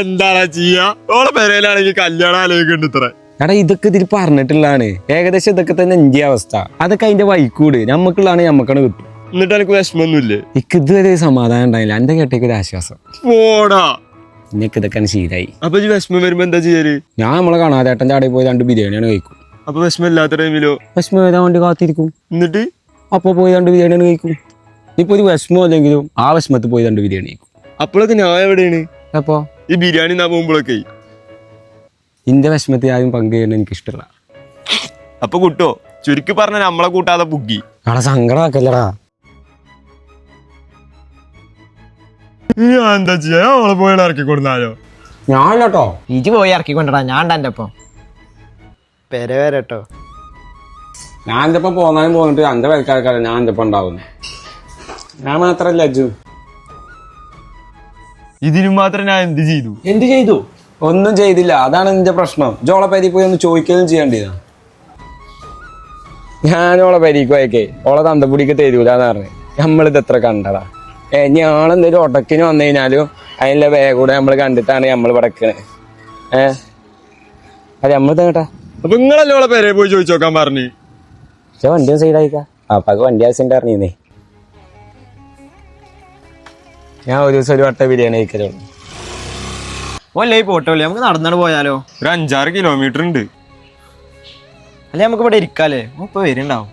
എന്താണ് ചെയ്യാ? ഓളെ പെരയിലാണെങ്കിൽ കല്യാണം ആലോചിക്കുന്നുണ്ട് ഇത്ര. എടാ ഇതൊക്കെ ഇതിൽ പറഞ്ഞിട്ടുള്ളതാണ്. ഏകദേശം ഇതൊക്കെ തന്നെ ഇന്ത്യ അവസ്ഥ. അതൊക്കെ അതിന്റെ വൈക്കൂട് നമുക്കുള്ളതാണ് നമുക്കാണ് കിട്ടും എന്നിട്ട് എനിക്ക് വിഷമൊന്നുമില്ലേ? എനിക്ക് ഇതുവരെ സമാധാനം ഉണ്ടായില്ല. എന്റെ കേട്ടേക്ക് ഒരു ആശ്വാസം. പോടാ. നിനക്ക് ഇതൊക്കെ ശീലായി. അപ്പൊ ഈ വിഷമം വരുമ്പോ എന്താ ചെയ്യൽ? ഞാൻ നമ്മളെ കാണാതേട്ടന്റെ അവിടെ പോയി രണ്ട് ബിരിയാണിയാണ് കഴിക്കും. അപ്പൊ വിഷമം ഇല്ലാത്ത ടൈമിലോ? വിഷമം ഏതാ വേണ്ടി കാത്തിരിക്കും? എന്നിട്ട്? അപ്പൊ പോയി രണ്ട് ബിരിയാണിയാണ് കഴിക്കും. ഇപ്പൊ ഒരു വിഷമം അല്ലെങ്കിലും ആ വിഷമത്തിൽ പോയി രണ്ട് ബിരിയാണി കഴിക്കും. അപ്പോഴൊക്കെ ഞാൻ എവിടെയാണ്? അപ്പോൾ ഈ ബിരിയാണി നാ പോകുമ്പോഴൊക്കെ. ഇന്റെ വിഷമത്തിൽ ആരും പങ്കുചെയ്യണം എനിക്ക് ഇഷ്ടമല്ല അപ്പൊ കുട്ടോ ചുരുക്കി പറഞ്ഞ നമ്മളെ കൂട്ടാതെ പുക്കി അവിടെ സങ്കടമാക്കല്ലടാ നീ എന്താ ചെയ്യാ? ഞാൻ അവളെ പോയി ഇറക്കി കൊടുത്താലോ ഞാൻ കേട്ടോ ഇജ് പോയി ഇറക്കി കൊണ്ടടാ ഞാൻ എന്റെ ഒപ്പം പെര വരട്ടോ ഞാൻ എന്റെ ഒപ്പം പോന്നാലും പോന്നിട്ട് അന്റെ പേർക്കാർക്കാരെ ഞാൻ എന്റെ ഒപ്പം ഉണ്ടാവുന്നു. ഞാൻ മാത്രല്ല അജു ഇതിനു മാത്രം ഞാൻ എന്ത് ചെയ്തു? എന്ത് ചെയ്തു? ഒന്നും ചെയ്തില്ല. അതാണ് നിന്റെ പ്രശ്നം. ജോളെ പേരി പോയി ഒന്ന് ചോദിക്കുകയും ചെയ്യേണ്ടിയതാ. ഞാൻ ഓളെ പരിക്ക് പോയേക്കേ. ഓളെ തന്തപ്പൊടിക്ക് തരൂലെന്ന് പറഞ്ഞു. നമ്മളിത് എത്ര കണ്ടടാ ഏ ഞാളെന്തേലും ഒടക്കിന് വന്നു കഴിഞ്ഞാലും അതിന്റെ വേ കൂടെ നമ്മൾ കണ്ടിട്ടാണ് നമ്മൾ പടക്കണേ ഏ? അത് നമ്മൾ തേട്ടാ അപ്പൊ നിങ്ങളല്ലേ ഓളെ പേരെ പോയി ചോദിച്ചോക്കാൻ പറഞ്ഞു? പക്ഷെ വണ്ടിയും സൈഡായിക്കാ അപ്പൊ വണ്ടി ആവശ്യം അറിഞ്ഞേ ഞാൻ ഒരു ദിവസം ഒരു വട്ട ബിരിയാണി കഴിക്കലുള്ളൂ ഓല്ലേ പോട്ടോല്ലേ നമുക്ക് നടന്നാണ് പോയാലോ? ഒരു അഞ്ചാറ് കിലോമീറ്റർ ഉണ്ട്. അല്ലെ നമുക്ക് ഇവിടെ ഇരിക്കാല്ലേ? ഇപ്പൊ വരുന്നുണ്ടാവും